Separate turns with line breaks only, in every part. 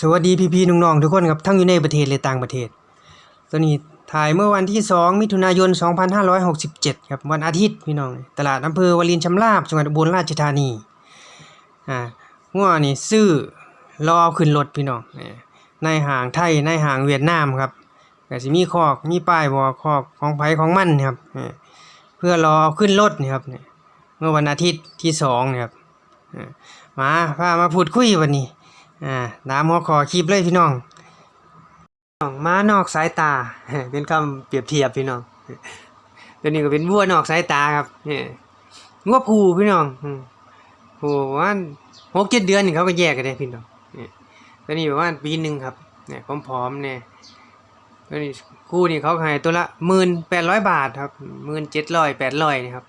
สวัสดีพี่ๆน้องๆทุกคนครับทั้งอยู่ในประเทศและต่างประเทศตัวนี้ถ่ายเมื่อวันที่ 2 มิถุนายน 2567 ครับวันอาทิตย์พี่น้อง ตลาดอำเภอวารินชำราบจังหวัดอุบลราชธานีอ่างัวนี่ซื้อรอเอาขึ้นรถพี่น้องเอ่อในห้างไทยในห้างเวียดนามครับก็สิมีคอกมีป้ายบอกคอกของไผของมันครับเพื่อรอเอาขึ้นรถนี่ครับเมื่อวันอาทิตย์ที่2นี่ครับมาพามาพูดคุยวันนี้ อ่าดามหัวคอคลิปเลยพี่น้องมานอกสายตา เป็นคำเปรียบเทียบพี่น้องตัวนี้ก็เป็นวัวนอกสายตาครับเนี่ยวัวผูพี่น้องอืมโหว่าหกเจ็ดเดือนนี่เขาก็แยกกันได้พี่น้องเนี่ยตัวนี้ประมาปีหนึ่งครับเนี่ยพร้อมๆเนี่ยตัวนี้คู่นี่เขาขายตัวละหมื่นแปดร้อยบาทครับหมื่นเจ็ดร้อยแปดร้อยนะครับ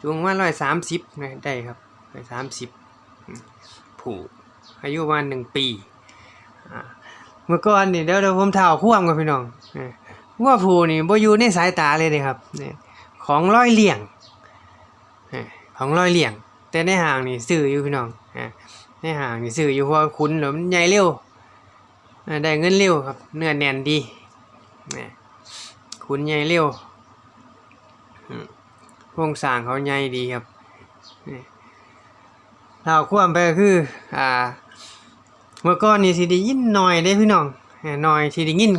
จูงว่าร้อยสามสิบได้ครับร้อยสามสิบผู อายุประมาณหนึ่งปีเมื่อก่อนนี่เดี๋ยวเดี๋ยวผมเท่าพ่วงกับพี่น้องเอ้ยว่าผูนี่บ่อยู่ในสายตาเลยนะครับของร้อยเหลี่ยงของร้อยเหลี่ยง แต่ในห้างนี่ซื้ออยู่พี่น้องเอ้ยในห้างนี่ซื้ออยู่เพราะคุ้นแล้วมันใหญ่เร็วได้เงินเร็วครับ เนื้อแน่นดีคุ้นใหญ่เร็วโครงสร้างเขาใหญ่ดีครับเราควมไปคืออ่า เมื่อก่อนนี่สิได้ยินหน่อยได้พี่น้องหน่อยสิได้ยิน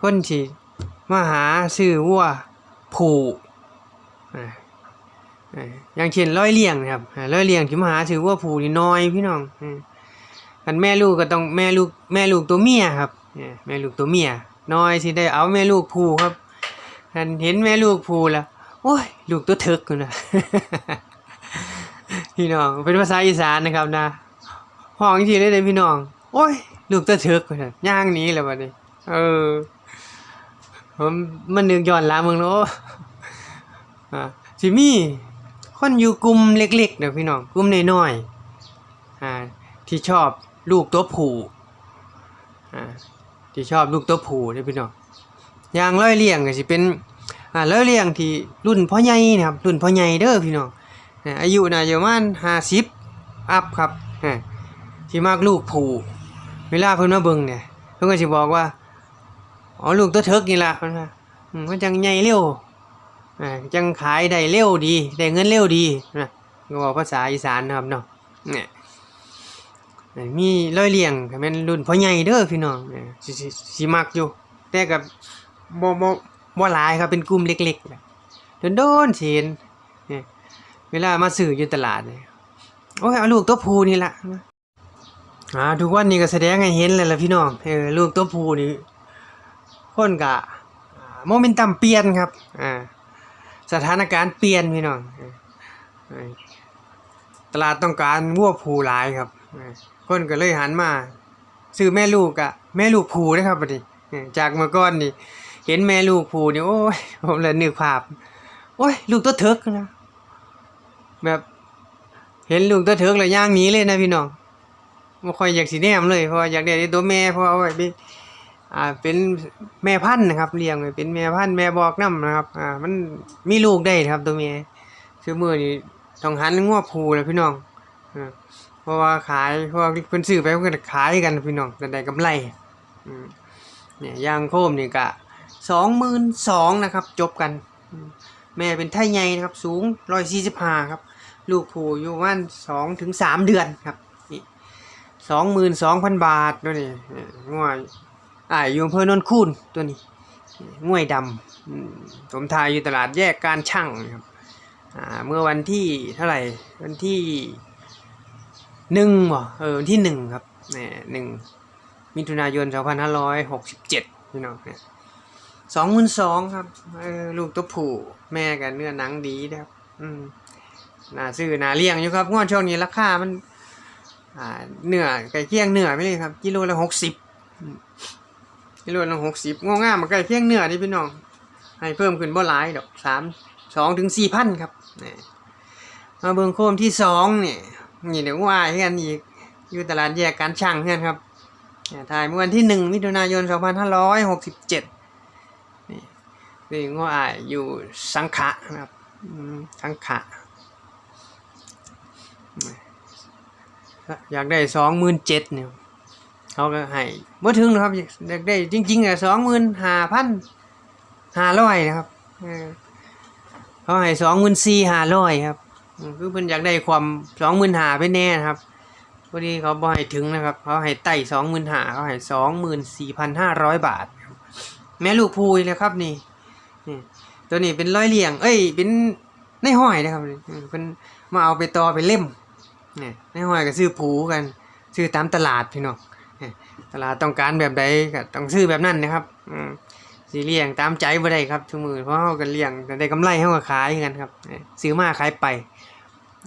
คนสิมาหาซื้อวัวผูอ่าอ่าอย่างเช่นร้อยเลี้ยงนะครับร้อยเลี้ยงที่มาหาซื้อวัวผูนี่น้อยพี่น้องกันแม่ลูกก็ต้องแม่ลูกแม่ลูกตัวเมียครับแม่ลูกตัวเมียน้อยสิได้เอาแม่ลูกผูครับกันเห็นแม่ลูกผูแล้วโอ้ยลูกตัวเถิกอยู่นะพี่น้องเป็นภาษาอีสานนะครับนะ ห้องที่เลยเลยพี่น้อง โอ้ยลูกตะเถิกว่าซั่นย่างนี้แล้วบัดนี้ เออผมมันนึกย้อนหลามึงเนาะอ่าสิมีคนอยู่กลุ่มเล็กๆเด้อพี่น้องกลุ่มน้อยๆอ่าที่ชอบลูกตัวผู้อ่าที่ชอบลูกตัวผู้เด้อพี่น้องอย่างร้อยเลี้ยงก็สิเป็นอ่าร้อยเลี้ยงที่รุ่นพ่อใหญ่นะครับรุ่นพ่อใหญ่เด้อพี่น้องอายุน่าจะประมาณห้าสิบอัพครับอ่า ที่มากลูกผูเวลาเพิ่นมาเบิ่งเนี่ยเพิ่นก็สิบอกว่าอ๋อลูกตัวเถิกนี่ล่ะเพิ่นว่ามันจังใหญ่เร็วอ่าจังขายได้เร็วดีได้เงินเร็วดีนะก็บอกภาษาอีสานนะครับเนาะเนี่ยมีร้อยเลียงก็แม่นรุ่นพ่อใหญ่เด้อพี่น้องเนี่ยสิสิมักอยู่ แต่กับบ่บ่บ่หลายครับเป็นกลุ่มเล็กๆโดนๆเห็นเนี่ยเวลามาซื้ออยู่ตลาดเนี่ยโอ้ยเอาลูกตัวผูนี่ละ อ่าทุกวันนี้ก็แสดงให้เห็นเลยล่ะพี่น้องเออลูกตัวผู้นี่คนกะโมเมนตัมเปลี่ยนครับอ่าสถานการณ์เปลี่ยนพี่น้องตลาดต้องการวัวผู้หลายครับคนก็เลยหันมาซื้อแม่ลูกอะแม่ลูกผูนะครับบัดนี้เออจากเมื่อก่อนนี่ เห็นแม่ลูกผูนี่โอ้ยผมเลยนึกภาพโอ้ยลูกตัวเถิกนะแบบ เห็นลูกตัวเถิกแล้วย่างหนีเลยนะพี่น้อง ไม่ค่อยอยากสีแนมเลยเพราะว่าอยากได้ตัวแม่เพราะเอาไว้เป็นอ่าเป็นแม่พันธุ์นะครับเลี้ยงไว้เป็นแม่พันธุ์แม่บอกน้ำนะครับอ่ามันมีลูกได้นะครับตัวแม่คือมือนี่ต้องหันงวผูเลยพี่น้องเพราะว่าขายเพราะว่าเพิ่นซื้อไปเพิ่นขายกันพี่น้องแต่ได้กำไรเนี่ยยางโคมนี่กะสองหมื่นสองนะครับ จบกัน แม่เป็นไทยใหญ่นะครับ สูงร้อยสี่สิบห้าครับ ลูกผูอยู่ประมาณสองถึงสามเดือนครับ สองหมื่นสองพันบาทตัวนี้ง่วยอ่าอยู่อำเภอนนคูนตัวนี้ง่วยดำอืมผมทายอยู่ตลาดแยกการช่างนะครับอ่าเมื่อวันที่เท่าไหร่วันที่หนึ่งบ่เออวันที่หนึ่งครับเนี่ยหนึ่งมิถุนายนสองพันห้าร้อยหกสิบเจ็ดพี่น้องเนี่ยสองหมื่นสองครับเออลูกตัวผู้แม่กันเนื้อหนังดีนะครับ อืมน่าซื้อน่าเลี้ยงอยู่ครับงวดช่วงนี้ราคามัน อ่าเนื้อไก่เคียงเนื้อไม่เลยครับ กิโลละหกสิบกิโลละหกสิบงองามาไก่เคียงเนื้อนี่พี่น้อง ให้เพิ่มขึ้นบ่หลายดอกสามสองถึงสี่พันครับนี่มาเบิงโคมที่สองนี่นี่เดี๋ยวว่าให้กันอีกอยู่ตลาดแยกการช่างเพื่อนครับเนี่ยถ่ายเมื่อวันที่หนึ่งมิถุนายนสองพันห้าร้อยหกสิบเจ็ดนี่นี่ง้ออายอยู่สังขะนะครับสังขะ อยากได้สองหมื่นเจ็ดเนี่ยเขาก็ให้บ่อถึงหรอกครับอยากได้จริงๆอะสองหมื่นห้าพันห้าร้อยนะครับเขาให้สองหมื่นสี่ห้าร้อยครับคือเพิ่นอยากได้ความสองหมื่นห้าไปแน่นะครับพอดีเขาบ่ให้ถึงนะครับเขาให้ไต่สองหมื่นห้าเขาให้สองหมื่นสี่พันห้าร้อยบาท แม่ลูกพูยเลยครับนี่นี่ ตัวนี้เป็นร้อยเหลี่ยง เอ้ยเป็นในห้อยนะครับเพิ่นมาเอาไปต่อไปเล่ม เนี่ยในห้อยก็ซื้อผูกันซื้อตามตลาดพี่น้องเนี่ยตลาดต้องการแบบใดก็ต้องซื้อแบบนั้นนะครับอืมสิเลี้ยงตามใจบ่ได้ครับทุกมือเพราะเฮาก็เลี้ยงแต่ได้กำไรเฮาก็ขายกันครับเนี่ยซื้อมาขายไป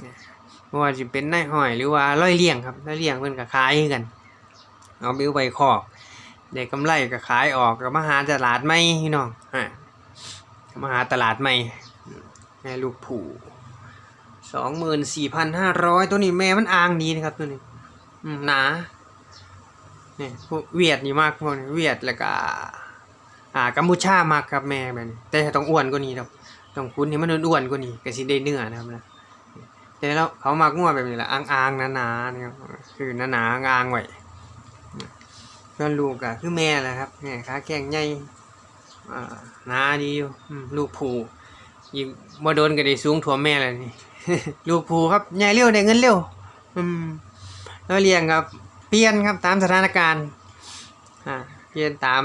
เนี่ยบ่ว่าสิเป็นในห้อยหรือว่าร้อยเลี้ยงครับร้อยเลี้ยงเพิ่นก็ขายกันเอาไปไว้คอกได้กำไรก็ขายออกก็มาหาตลาดใหม่พี่น้องฮะมาหาตลาดใหม่แม่ลูกผู สองหมื่นสี่พันห้าร้อยตัวนี้แม่มันอ่างดีนะครับตัวนี้อหนาเนี่ยเวียดนี่มากพวกนี้เวียดแล้วก็อ่ากัมพูชามากครับแม่แบบนี้แต่ต้องอ้วนกว่านี้ครับต้องคุ้นให้มันอ้วนกว่านี้ก็สิได้เนื้อนะครับนะแต่แล้วเขามากงัวแบบนี้แหละอ่างๆหนาๆนะครับคือหนาๆอ่างไว้ส่วนลูกอะคือแม่แหละครับแม่ขาแข็งใหญ่อ่านาดีอยู่ลูกผูยิงบ่โดนก็ได้สูงถ่วแม่เลยนี่ ลูกผูครับใหญ่เร็วได้เงินเร็วอืมแล้วเลี้ยงครับ เปลี่ยนครับตามสถานการณ์อ่าเปลี่ยนตาม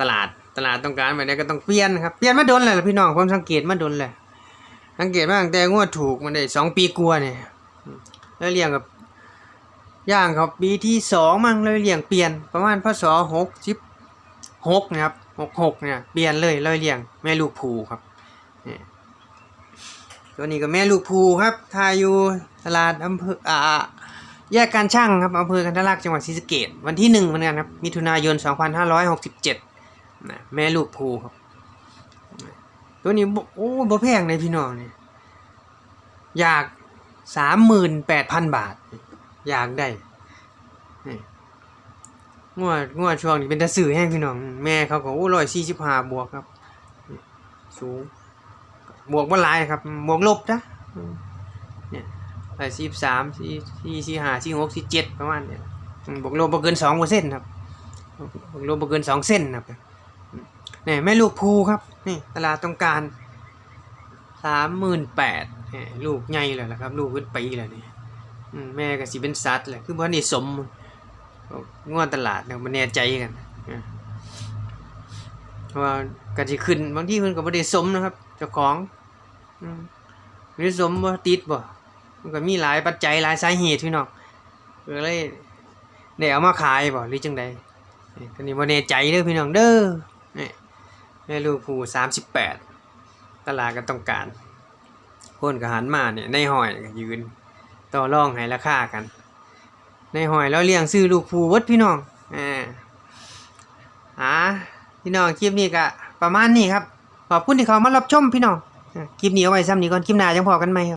ตลาดตลาดต้องการแบบนี้ก็ต้องเปลี่ยนครับเปลี่ยนมาโดนเลยล่ะพี่น้องผมสังเกตมาโดนเลยสังเกตมาตั้งแต่งวดถูกมันได้สองปีกลัวเนี่ยแล้วเลี้ยงกับย่างครับปีที่สองมั่งเลยเลี้ยงเปลี่ยนประมาณพศหกสิบหกนะครับหกหกเนี่ยเปลี่ยนเลยเลยเลี้ยงแม่ลูกภูครับนี่ ตัวนี้ก็แม่ลูกภูครับทายอยู่ตลาดอำเภออ่าแยกการช่างครับอำเภอกันทะลักจังหวัดศรีสะเกษวันที่หนึ่งเหมือนกันครับมิถุนายน 2567นะแม่ลูกภูครับ ตัวนี้โอ้บ่แพงเลยพี่น้องเนี่ยอยากสามหมื่นแปดพันบาท อยากได้งวดงวดช่วงนี้เป็นตาสื่อแห้งพี่น้อง แม่เขาก็โอ้ร้อยสี่สิบห้าบวกครับ สูง บวกว่าลายครับบวกลบนะเนี่ยสี่สามสี่สี่สี่ห้าสี่หกสี่เจ็ดประมาณเนี่ยบวกลบบ่เกินสองเปอร์เซ็นต์ครับบวกลบบ่เกินสองเส้นครับเนี่ยแม่ลูกภูครับนี่ตลาดต้องการสามหมื่นแปดลูกใหญ่เลยละครับ ลูกขึ้นปีแล้วนี่แม่ก็สิเป็นสัตว์แหละคือบ่นี่สมงวดตลาดเนี่ยมันแน่ใจกันเพราะว่ากันที่ขึ้นบางที่เพิ่นก็บ่ได้สมนะครับ เจ้าของอืมบ่ได้สมบ่ติดบ่มันก็มีหลายปัจจัยหลายสาเหตุพี่น้องก็เลยได้เอามาขายบ่หรือจังใดนี่อันนี้บ่แน่ใจเด้อพี่น้องเด้อนี่แม่ลูกผู้38ตลาดก็ต้องการคนก็หันมาเนี่ยในหอยก็ยืน ต่อรองให้ราคากัน ในหอยแล้วเลี้ยงซื้อลูกผูเวัดพี่น้องอ่าอ่าพี่น้องคลิปนี้ก็ประมาณนี้ครับ ขอบคุณที่เขามารับชมพี่น้องคลิปนี้เอาไว้ซ้ำนี้ก่อนคลิปหน้าจังพอกันไหมครับ